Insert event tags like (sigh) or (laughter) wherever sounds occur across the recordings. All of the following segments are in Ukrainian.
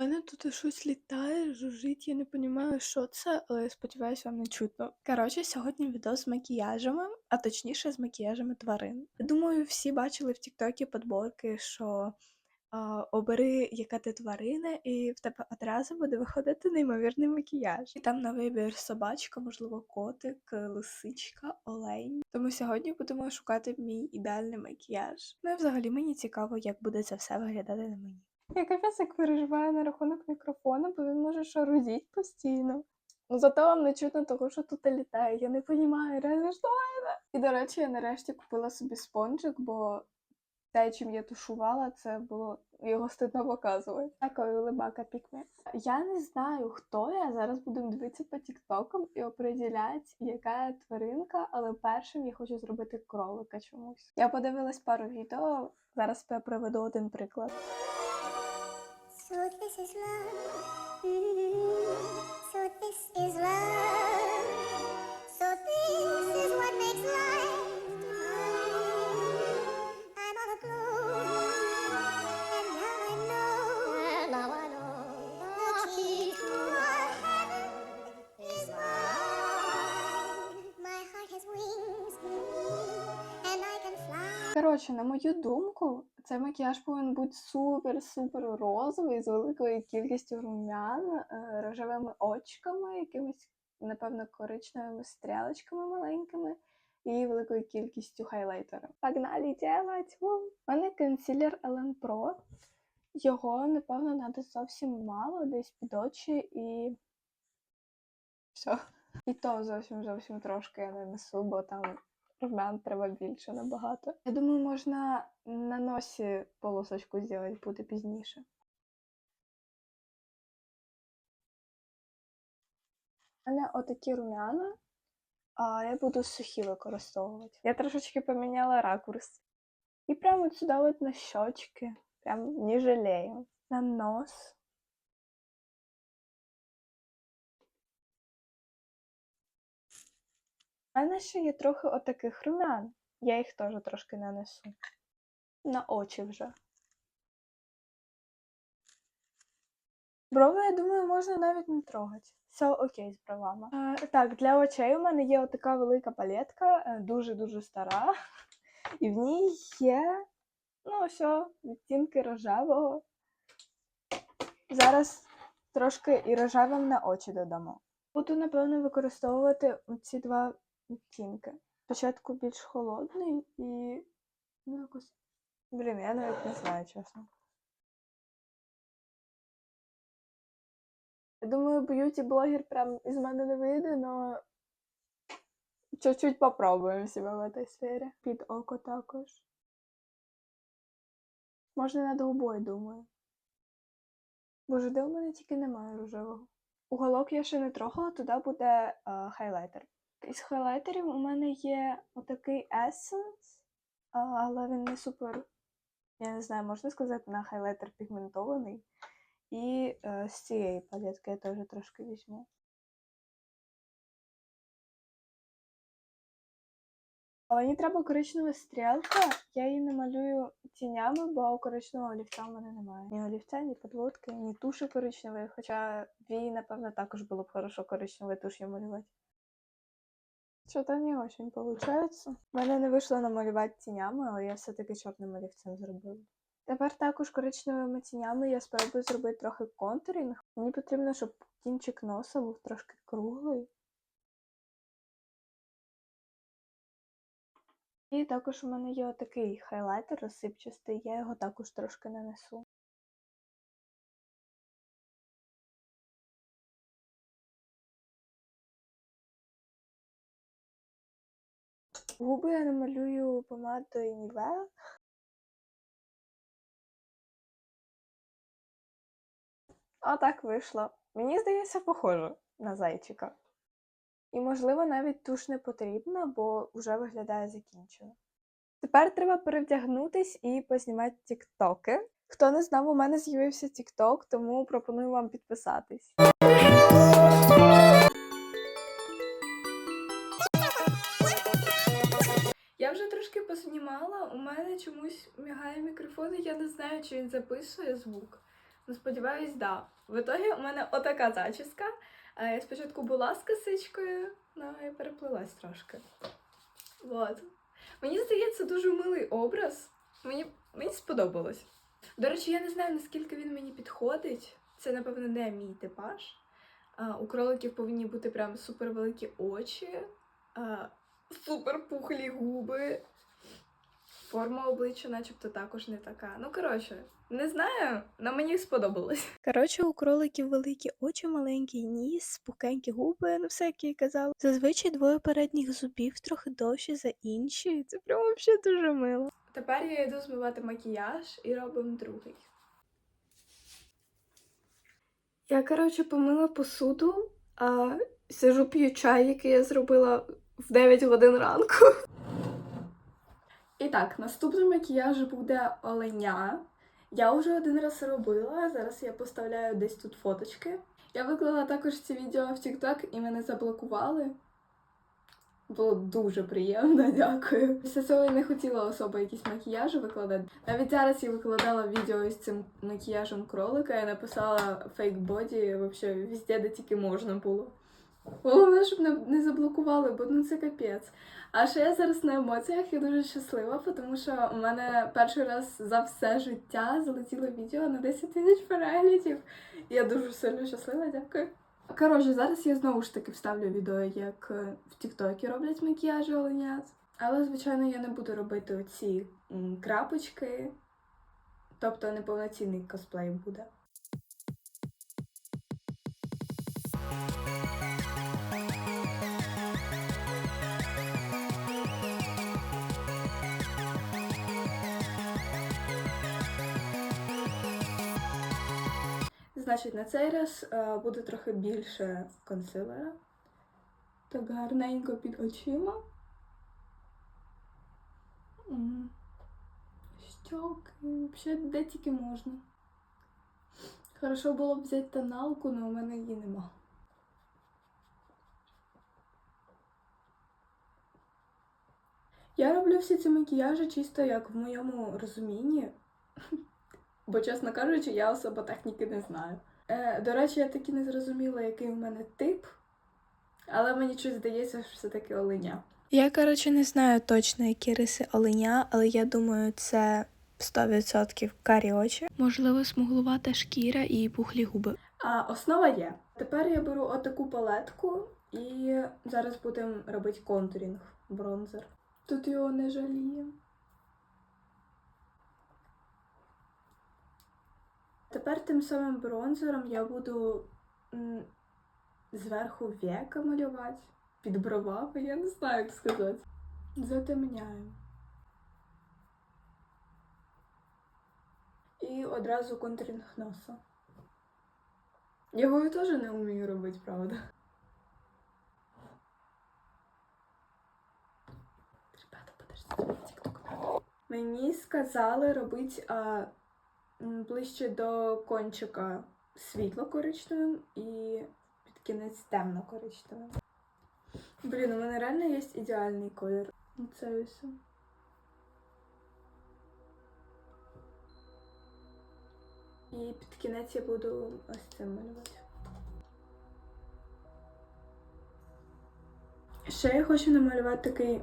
У мене тут щось літає, жужжить, я не розумію, що це, але я сподіваюся, вам не чутно. Коротше, сьогодні відео з макіяжами, а точніше з макіяжами тварин. Думаю, всі бачили в Тіктокі подборки, що а, обери, яка ти тварина, і в тебе одразу буде виходити неймовірний макіяж. І там на вибір собачка, можливо, котик, лисичка, олень. Тому сьогодні будемо шукати мій ідеальний макіяж. Ну і взагалі мені цікаво, як буде це все виглядати на мені. Я капець як переживаю на рахунок мікрофона, бо він може шарудіть постійно. Ну, Зато вам не чутно того, що тут літає. Я не розумію, реально що це? І, до речі, я нарешті купила собі спонжик, бо те, чим я тушувала, це було його стидно показувати. Такою либака пікме. Я не знаю, хто я. Зараз будемо дивитися по тіктокам і определяти, яка я тваринка, але першим я хочу зробити кролика чомусь. Я подивилась пару відео, зараз я приведу один приклад. So this is love. Mm, So this is love. So this is what makes life. I'm all aglow, and now I know. My heart has wings, mm, and I can fly. Коротше, на мою думку, цей макіяж повинен бути супер-супер розовий з великою кількістю румян, е, рожевими очками, якимись, напевно, коричневими стрілочками маленькими і великою кількістю хайлайтера. Погнали делать! У мене консилер Ellen Pro. Його, напевно, треба зовсім мало, десь під очі і. Все. І то зовсім зовсім трошки я не несу, бо там румян треба більше набагато. Я думаю, можна на носі полосочку зробити буде пізніше. У мене отакі румяна, а я буду сухі використовувати. Я трошечки поміняла ракурс. І прямо сюди от на щочки. Прям не жалею. На нос. У мене ще є трохи отаких румян. Я їх теж трошки нанесу. На очі вже. Брови, я думаю, можна навіть не трогати. Все окей з бровами. Е, так, для очей у мене є отака велика палетка, е, дуже-дуже стара. (laughs) І в ній є, ну, все, відтінки рожевого. Зараз трошки і рожевим на очі додамо. Буду, напевно, використовувати ці два відтінки. Спочатку більш холодний і. Ну, якось. Блін, я навіть не знаю, чесно. Я думаю, б'юті-блогер прям із мене не вийде, но чуть-чуть попробуємо себе в цій сфері. Під око також. Можна над губою, думаю. Боже, де у мене тільки немає рожевого. Уголок я ще не трогала, туди буде е, хайлайтер. Із хайлайтерів у мене є отакий Essence, але він не супер, я не знаю, можна сказати, на хайлайтер пігментований. І е, з цієї палетки я теж трошки візьму. Мені треба коричнева стрілка, я її намалюю тінями, бо коричневого олівця в мене немає. Ні олівця, ні подводки, ні туші коричневої, хоча вії, напевно, також було б хорошо коричневою туш'ю малювати. Что-то не очень получается. У мене не вийшло намалювати тінями, але я все-таки чорним олівцем зробила. Тепер також коричневими тінями я спробую зробити трохи контурінг. Мені потрібно, щоб кінчик носа був трошки круглий. І також у мене є отакий хайлайтер розсипчастий, я його також трошки нанесу. Губи я намалюю помадою Nivea. А так вийшло. Мені здається, похоже на зайчика. І, можливо, навіть туш не потрібна, бо вже виглядає закінчено. Тепер треба перевдягнутись і познімати тіктоки. Хто не знав, у мене з'явився тікток, тому пропоную вам підписатись. Я вже трошки познімала, у мене чомусь мігає мікрофон, і я не знаю, чи він записує звук. Ну, сподіваюсь, да. В ітогі у мене отака зачіска. Е, Спочатку була з косичкою, ну я переплилась трошки. Вот. Мені здається, дуже милий образ. Мені, мені сподобалось. До речі, я не знаю, наскільки він мені підходить. Це, напевно, не мій типаж. А, у кроликів повинні бути прям супер великі очі, а, супер пухлі губи. Форма обличчя, начебто, також не така. Ну, коротше, не знаю, але мені сподобалось. Коротше, у кроликів великі очі, маленький ніс, пухенькі губи, ну все, як я казала. Зазвичай двоє передніх зубів трохи довші за інші. Це прям взагалі дуже мило. Тепер я йду змивати макіяж і робимо другий. Я, коротше, помила посуду, а сижу п'ю чай, який я зробила в 9 годин ранку. І так, наступний макіяж буде оленя. Я вже один раз робила, зараз я поставляю десь тут фоточки. Я виклала також ці відео в TikTok і мене заблокували. Було дуже приємно, (laughs) дякую. Після цього я не хотіла особо якісь макіяжі викладати. Навіть зараз я викладала відео із цим макіяжем кролика, я написала фейк боді вообще везде, де тільки можна було. Головне, щоб не, не заблокували, бо ну це капець. А ще я зараз на емоціях і дуже щаслива, тому що у мене перший раз за все життя залетіло відео на 10 тисяч переглядів. Я дуже сильно щаслива, дякую. Коротше, зараз я знову ж таки вставлю відео, як е, в Тіктокі роблять макіяжі оленят. Але, звичайно, я не буду робити оці крапочки. Тобто неповноцінний косплей буде. Значить, на цей раз е, буде трохи більше консилера. Так гарненько під очима. Щоки, взагалі де тільки можна. Хорошо було б взяти тоналку, але у мене її нема. Я роблю всі ці макіяжі чисто як в моєму розумінні. Бо, чесно кажучи, я особо техніки не знаю. Е, до речі, я таки не зрозуміла, який в мене тип, але мені щось здається, що все таки оленя. Я, коротше, не знаю точно, які риси оленя, але я думаю, це 100% карі очі. Можливо, смуглувата шкіра і пухлі губи. А основа є. Тепер я беру отаку палетку і зараз будемо робити контурінг бронзер. Тут його не жаліємо. Тепер тим самим бронзером я буду зверху века малювати, під бровами, я не знаю, як сказати. Затемняю. І одразу контурінг носа. Його я теж не вмію робити, правда. Ребята, подождіть, тік-ток. Мені сказали робити а, ближче до кончика світло коричневим і під кінець темно коричневим. Блін, у мене реально є ідеальний колір. Це ось. І під кінець я буду ось цим малювати. Ще я хочу намалювати такий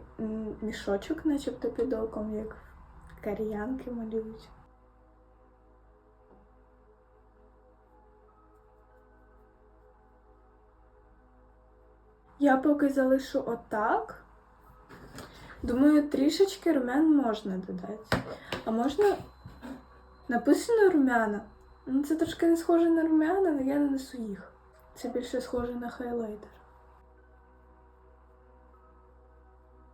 мішочок, начебто під оком, як кар'янки малюють. Я поки залишу отак. Думаю, трішечки румян можна додати. А можна написано румяна. Ну, це трошки не схоже на румяна, але я нанесу їх. Це більше схоже на хайлайтер.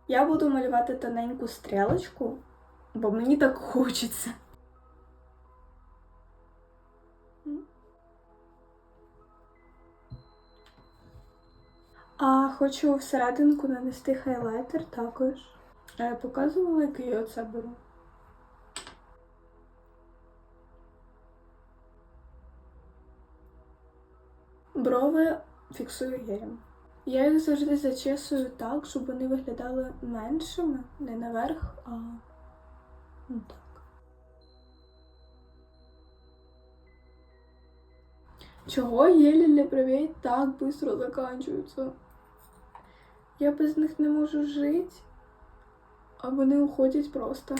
Я буду малювати тоненьку стрілочку, бо мені так хочеться. А хочу всерединку нанести хайлайтер також. А я показувала, який я оце беру. Брови фіксую гелем. Я їх завжди зачесую так, щоб вони виглядали меншими, не наверх, а ну так. Чого гелі для бровей так быстро заканчиваются? Я без них не можу жити, а вони уходять просто.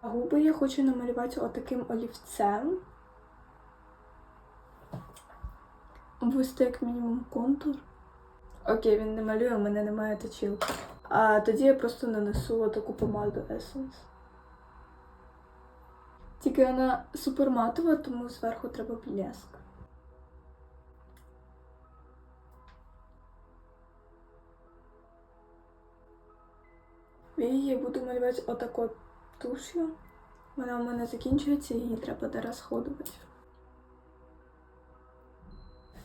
А губи я хочу намалювати отаким олівцем. Ввести як мінімум контур. Окей, він не малює, у мене немає точилки. А тоді я просто нанесу таку помаду Essence. Тільки вона супер матова, тому зверху треба блеск. Я буду малювати отако туш'ю. Вона у мене закінчується, її треба дорозходувати.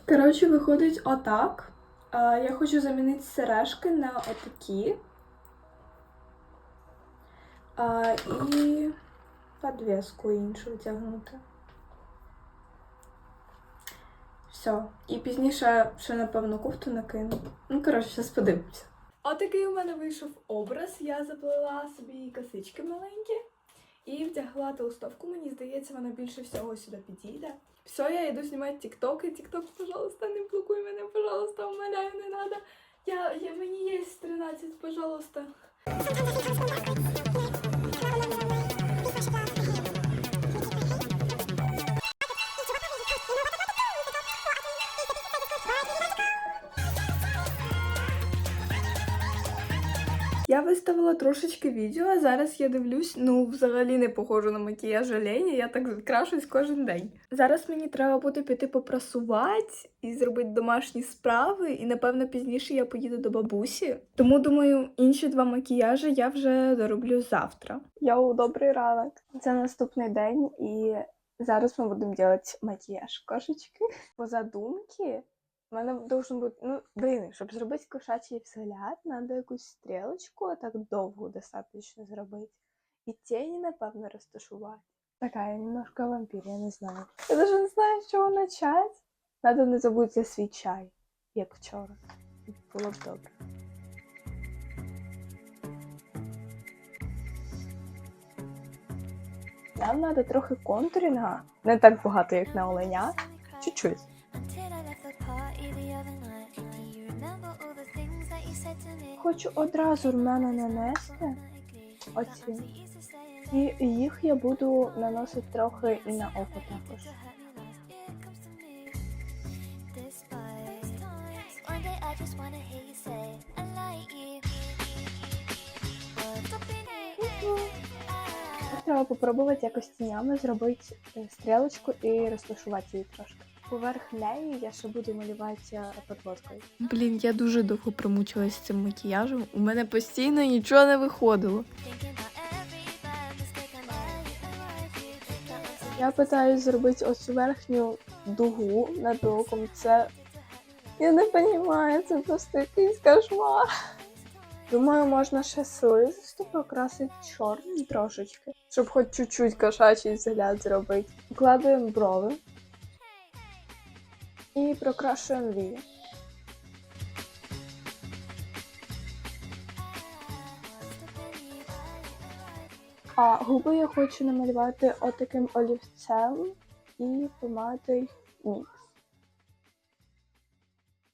Коротше, виходить отак. Я хочу замінити сережки на отакі. І подвеску іншу одягнути. Все. І пізніше ще, напевно, кофту накину. Ну, коротше, зараз подивимося. Отакий у мене вийшов образ. Я заплела собі косички маленькі і вдягла толстовку. Мені здається, вона більше всього сюди підійде. Все, я йду знімати тіктоки. Тікток, пожалуйста, не блокуй мене, пожалуйста, умоляю, не надо. Я, я мені є 13, пожалуйста. Виставила трошечки відео, а зараз я дивлюсь, ну взагалі не похожу на макіяж Олені, я так крашусь кожен день. Зараз мені треба буде піти попрасувати і зробити домашні справи, і напевно пізніше я поїду до бабусі. Тому думаю, інші два макіяжі я вже дороблю завтра. Йоу, добрий ранок. Це наступний день, і зараз ми будемо робити макіяж кошечки. По задумці у мене должен бути, ну, блін, щоб зробити кошачий взгляд, треба якусь стрілочку так довго достатньо зробити. І тіні, напевно, розташувати. Така, я немножко вампір, я не знаю. Я навіть не знаю, з чого почати. Треба не забути за свій чай, як вчора. Було б добре. Нам треба трохи контурінга. Не так багато, як на оленя. Чуть-чуть. Хочу одразу румяна нанести. Оці. І їх я буду наносити трохи і на око також. It. Треба попробувати якось тінями зробити е, стрілочку і розташувати її трошки. Поверх неї я ще буду малювати е, подводкою. Блін, я дуже довго промучилась з цим макіяжем. У мене постійно нічого не виходило. Я питаюсь зробити оцю верхню дугу над оком. Це я не розумію, це просто якийсь кошмар. Думаю, можна ще слизисту покрасити чорним трошечки, щоб хоч чуть-чуть кошачий взгляд зробити. Укладуємо брови і прокрашуємо вії. А губи я хочу намалювати отаким олівцем і помадою нікс.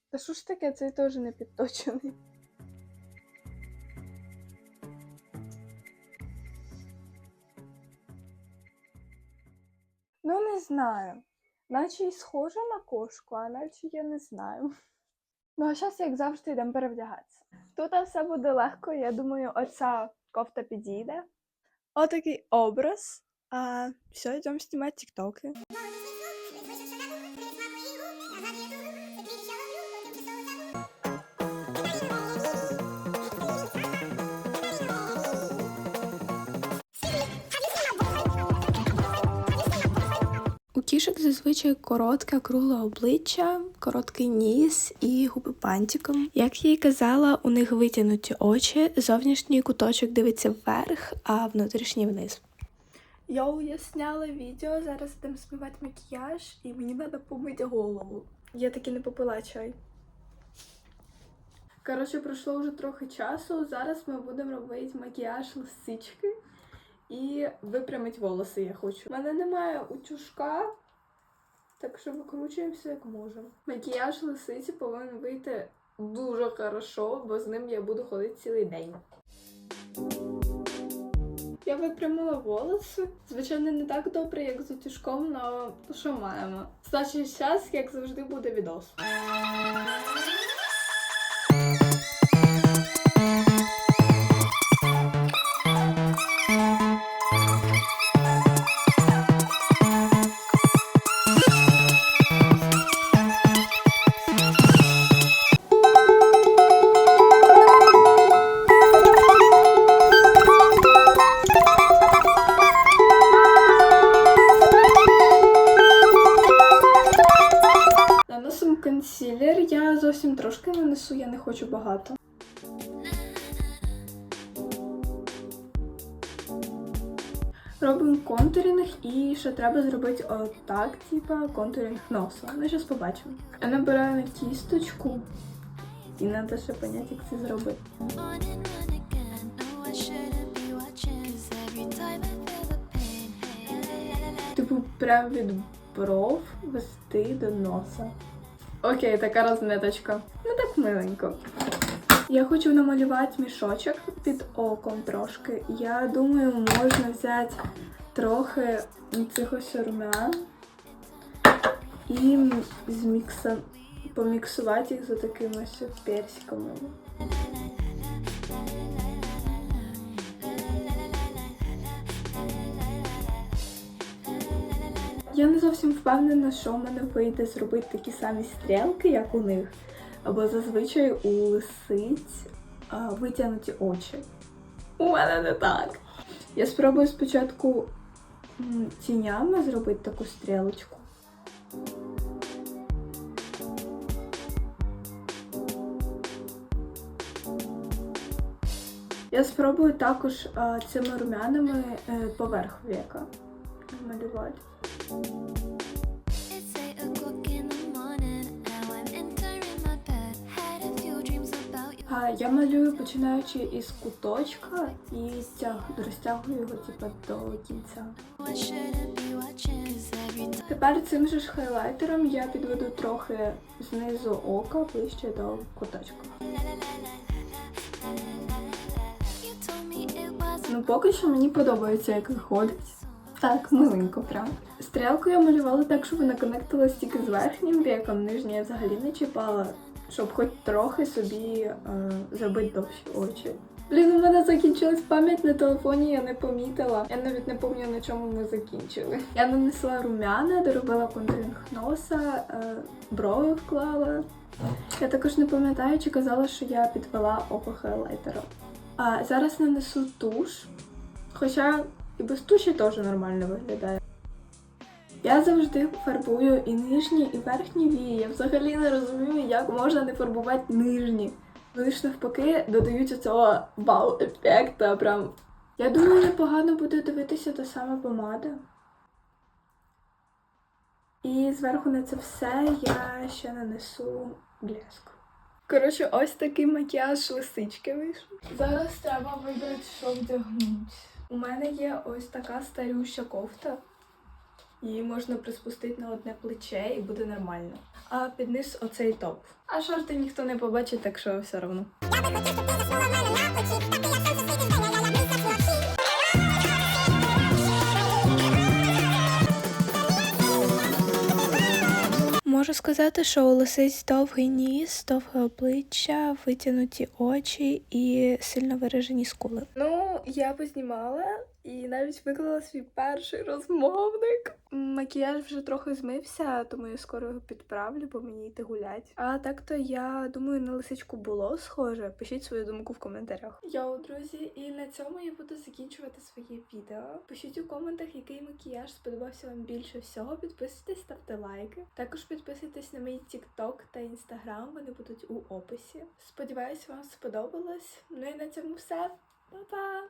Та що ж таке, цей теж не підточений. Ну, не знаю. Наче й схожа на кошку, а наче я не знаю. (laughs) Ну, а зараз, як завжди, йдемо перевдягатися. Тут все буде легко, я думаю, оця кофта підійде. Отакий образ. А все, йдемо знімати тіктоки. Кішок зазвичай коротке кругле обличчя, короткий ніс і губи пантиком. Як я й казала, у них витягнуті очі, зовнішній куточок дивиться вверх, а внутрішній вниз. Я сняла відео, зараз будемо смивати макіяж, і мені треба помити голову. Я таки не попила чай. Коротше, пройшло вже трохи часу. Зараз ми будемо робити макіяж лисички і випрямити волоси я хочу. У мене немає утюжка, Так що викручуємося як можемо. Макіяж лисиці повинен вийти дуже хорошо, бо з ним я буду ходити цілий день. Я випрямила волоси. Звичайно, не так добре, як з утюжком, але що маємо. Значить, зараз, як завжди, буде відос. Робимо контуринг і ще треба зробити отак, типа контуринг носа. Ми зараз побачимо. Я набираю на кісточку. І треба ще поняти, як це зробити. Типу, прям від бров вести до носа. Окей, така розміточка. Ну так миленько. Я хочу намалювати мішочок під оком трошки. Я думаю, можна взяти трохи цих ось і змікса... поміксувати їх за такими ось персиками. Я не зовсім впевнена, що в мене вийде зробити такі самі стрілки, як у них. Або зазвичай у лисиць витягнуті очі. У мене не так. Я спробую спочатку тінями зробити таку стрілочку. Я спробую також цими румянами е, поверх века малювати. Я малюю починаючи із куточка і тяг, розтягую його типу, до кінця. Тепер цим же ж хайлайтером я підведу трохи знизу ока ближче до куточка. Ну, поки що мені подобається, як виходить. Так, миленько прям. Стрілку я малювала так, щоб вона конектилась тільки з верхнім віком, нижній я взагалі не чіпала, щоб хоч трохи собі е, зробити довші очі. Блін, у мене закінчилась пам'ять на телефоні, я не помітила. Я навіть не пам'ятаю, на чому ми закінчили. Я нанесла румяна, доробила контуринг носа, е, брови вклала. Я також не пам'ятаю, чи казала, що я підвела око хайлайтером. А зараз нанесу туш. Хоча і без туші теж нормально виглядає. Я завжди фарбую і нижні, і верхні вії. Я взагалі не розумію, як можна не фарбувати нижні. Вони ж навпаки додають цього вау-ефекту. Прям. Я думаю, непогано буде дивитися та сама помада. І зверху на це все я ще нанесу блеск. Коротше, ось такий макіяж лисички вийшов. Зараз треба вибрати, що вдягнути. У мене є ось така старюща кофта. Її можна приспустити на одне плече і буде нормально. А під низ оцей топ. А шорти ніхто не побачить, так що все одно. Я би хотів, щоб ти заснула в мене на плечі, Можу сказати, що у лисиць довгий ніс, довге обличчя, витягнуті очі і сильно виражені скули. Ну, я познімала і навіть виклала свій перший розмовник. Макіяж вже трохи змився, тому я скоро його підправлю, бо мені йти гулять. А так то я думаю, на лисичку було схоже. Пишіть свою думку в коментарях. Йоу, друзі, і на цьому я буду закінчувати своє відео. Пишіть у коментах, який макіяж сподобався вам більше всього. Підписуйтесь, ставте лайки. Також підписуйтесь Підписуйтесь на мій TikTok та Instagram, вони будуть у описі. Сподіваюсь, вам сподобалось. Ну і на цьому все. Па-па!